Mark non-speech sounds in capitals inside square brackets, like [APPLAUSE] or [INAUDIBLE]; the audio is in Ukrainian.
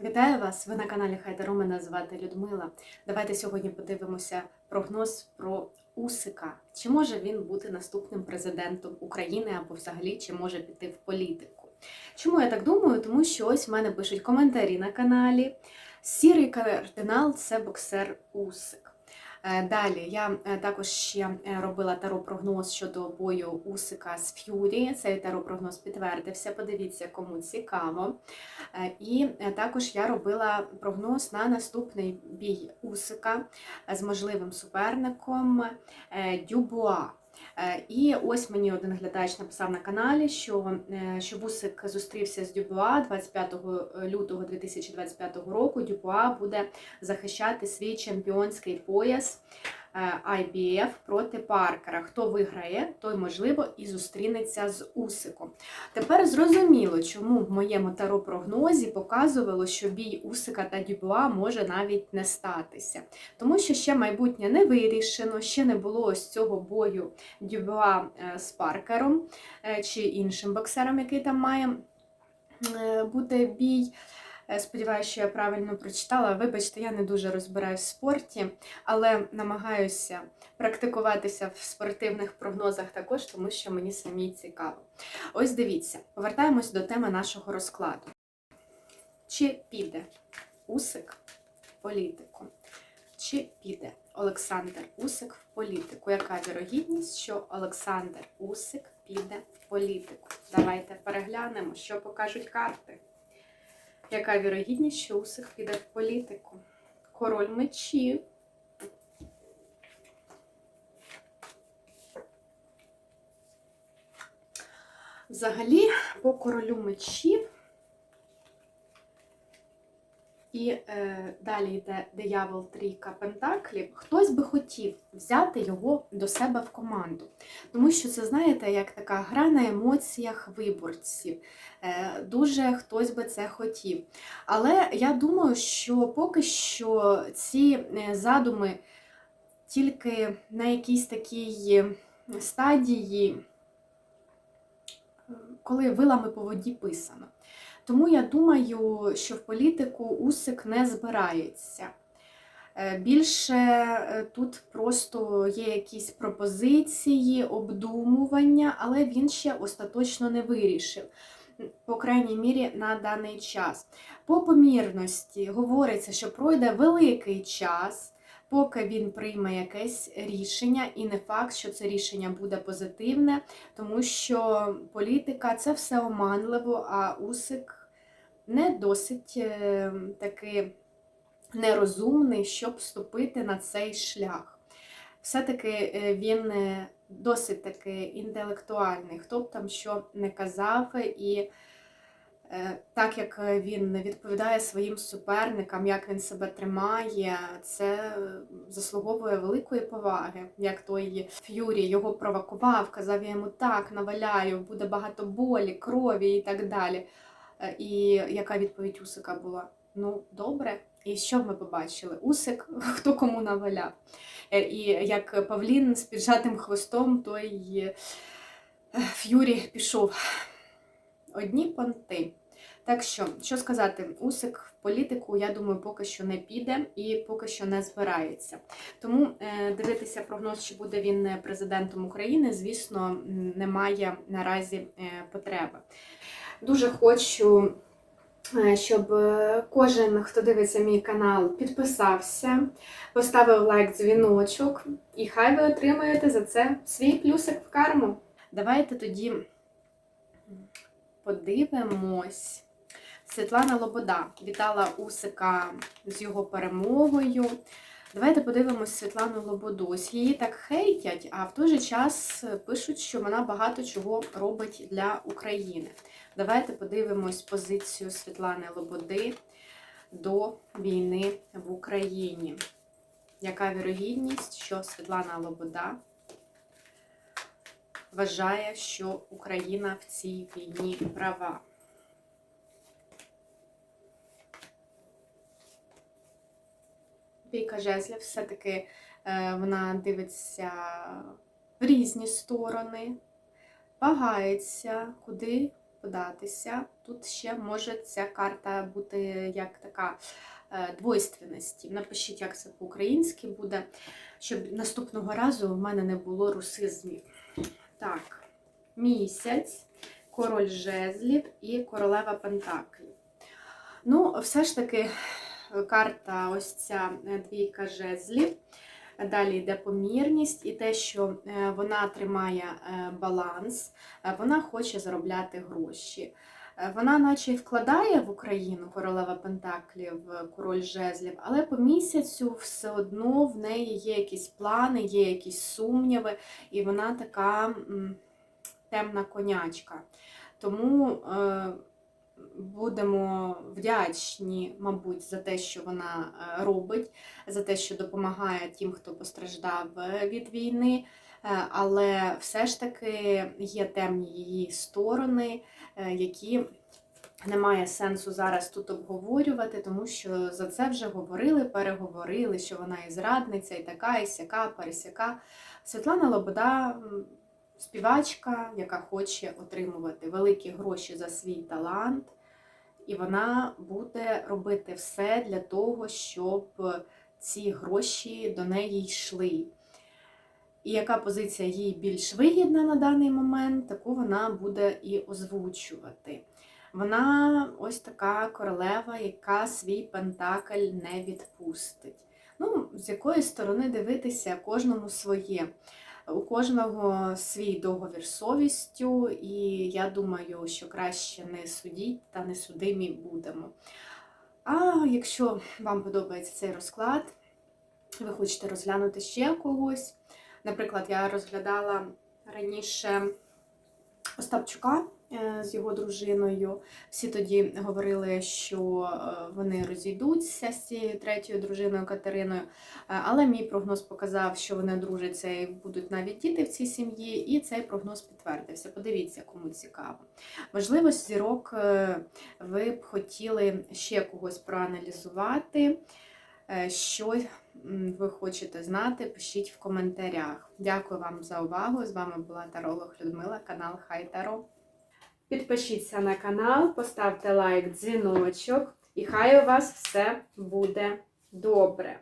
Вітаю вас! Ви на каналі Хайдару. Мене звати Людмила. Давайте сьогодні подивимося прогноз про Усика. Чи може він бути наступним президентом України або взагалі чи може піти в політику? Чому я так думаю? Тому що ось в мене пишуть коментарі на каналі. Сірий кардинал це боксер Усик. Е, Далі я е, також ще е, робила таро-прогноз щодо бою Усика з Ф'юрі. Цей таро-прогноз підтвердився. Подивіться, кому цікаво. І також я робила прогноз на наступний бій Усика з можливим суперником Дюбуа. Е, І ось мені один глядач написав на каналі, що, е, що Вусик зустрівся з Дюбуа 25 лютого 2025 року. Дюбуа буде захищати свій чемпіонський пояс е, IBF проти Паркера. Хто виграє, той можливо і зустрінеться з Усиком. Тепер зрозуміло, чому в моєму таро-прогнозі показувало, що бій Усика та Дюбуа може навіть не статися. Тому що ще майбутнє не вирішено, ще не було ось цього бою Дюбуа е, з Паркером е, чи іншим боксером, який там має е, бути бій. Е, Сподіваюся, що я правильно прочитала. Вибачте, я не дуже розбираюсь в спорті, але намагаюся практикуватися в спортивних прогнозах також, тому що мені самі цікаво. Ось дивіться, повертаємось до теми нашого розкладу. Чи піде Усик в політику? Чи піде Олександр Усик в політику? Яка вірогідність, що Олександр Усик піде в політику? Давайте переглянемо, що покажуть карти. Яка вірогідність, що усіх піде в політику? Король мечів. Взагалі, по королю мечів і е, далі йде диявол трійка пентаклів. Хтось би хотів взяти його до себе в команду. Тому що це, знаєте, як така гра на емоціях виборців. Е, дуже хтось би це хотів. Але я думаю, що поки що ці е, задуми тільки на якійсь такій стадії, коли вилами по воді писано. Тому я думаю, що в політику Усик не збирається. Е, Більше е, тут просто є якісь пропозиції, обдумування, але він ще остаточно не вирішив, по крайній мірі на даний час. По помірності говориться, що пройде великий час, поки він прийме якесь рішення, і не факт, що це рішення буде позитивне, тому що політика це все оманливо, а Усик не досить е, таки нерозумний, щоб вступити на цей шлях. Все-таки е, він е, досить таки інтелектуальний, хто б там що не казав, і так як він відповідає своїм суперникам, як він себе тримає, це заслуговує великої поваги. Як той Ф'юрі його провокував, казав йому так, наваляю, буде багато болі, крові і так далі. Е, І яка відповідь Усика була? Ну, добре. І що ми побачили? Усик, [LAUGHS] хто кому наваляв. Е, І як Павлін з піджатим хвостом, той е, Ф'юрі пішов. Одні понти. Так що, що сказати, Усик в політику, я думаю, поки що не піде і поки що не збирається. Тому дивитися прогноз, чи буде він президентом України, звісно, немає наразі потреби. Дуже хочу, е, щоб е, кожен, хто дивиться мій канал, підписався, поставив лайк, дзвіночок, і хай ви отримаєте за це свій плюсик в карму. Давайте тоді подивимось. Світлана Лобода вітала Усика з його перемогою. Давайте подивимось Світлану Лободу. Ось її так хейтять, а в той же час пишуть, що вона багато чого робить для України. Давайте подивимось позицію Світлани Лободи до війни в Україні. Яка вірогідність, що Світлана Лобода вважає, що Україна в цій війні права? Бійка жезлів все-таки е, вона дивиться в різні сторони, вагається, куди податися. Тут ще може ця карта бути як така е, двойственності. Напишіть, як це по-українськи буде, щоб наступного разу в мене не було русизмів. Так, місяць, король жезлів і королева пентаклів. Ну, все ж таки, карта ось ця е, двійка жезлів. Далі йде помірність і те, що е, вона тримає е, баланс, вона хоче заробляти гроші. Вона наче й вкладає в Україну королева Пентаклів, король жезлів, але по місяцю все одно в неї є якісь плани, є якісь сумніви, і вона така темна конячка. Тому будемо вдячні, мабуть, за те, що вона е, робить, за те, що допомагає тим, хто постраждав е, від війни. Е, Але все ж таки є темні її сторони, які немає сенсу зараз тут обговорювати, тому що за це вже говорили, переговорили, що вона і зрадниця, і така, і сяка, пересяка. Світлана Лобода співачка, яка хоче отримувати великі гроші за свій талант, і вона буде робити все для того, щоб ці гроші до неї йшли. І яка позиція їй більш вигідна на даний момент, таку вона буде і озвучувати. Вона ось така королева, яка свій пентакль не відпустить. Ну, з якої сторони дивитися, кожному своє. У кожного свій договір з совістю, і я думаю, що краще не судіть та не судимі будемо. А якщо вам подобається цей розклад, ви хочете розглянути ще когось. Наприклад, я розглядала раніше Остапчука з його дружиною. Всі тоді говорили, що е, вони розійдуться з цією третьою дружиною Катериною. Е, Але мій прогноз показав, що вони дружаться і будуть навіть діти в цій сім'ї, і цей прогноз підтвердився. Подивіться, кому цікаво. Можливо, зірок е, ви б хотіли ще когось проаналізувати. Е, Що ви хочете знати, пишіть в коментарях. Дякую вам за увагу. З вами була Таролог Людмила, канал Хай Таро. Підпишіться на канал, поставте лайк, дзвіночок, і хай у вас все буде добре.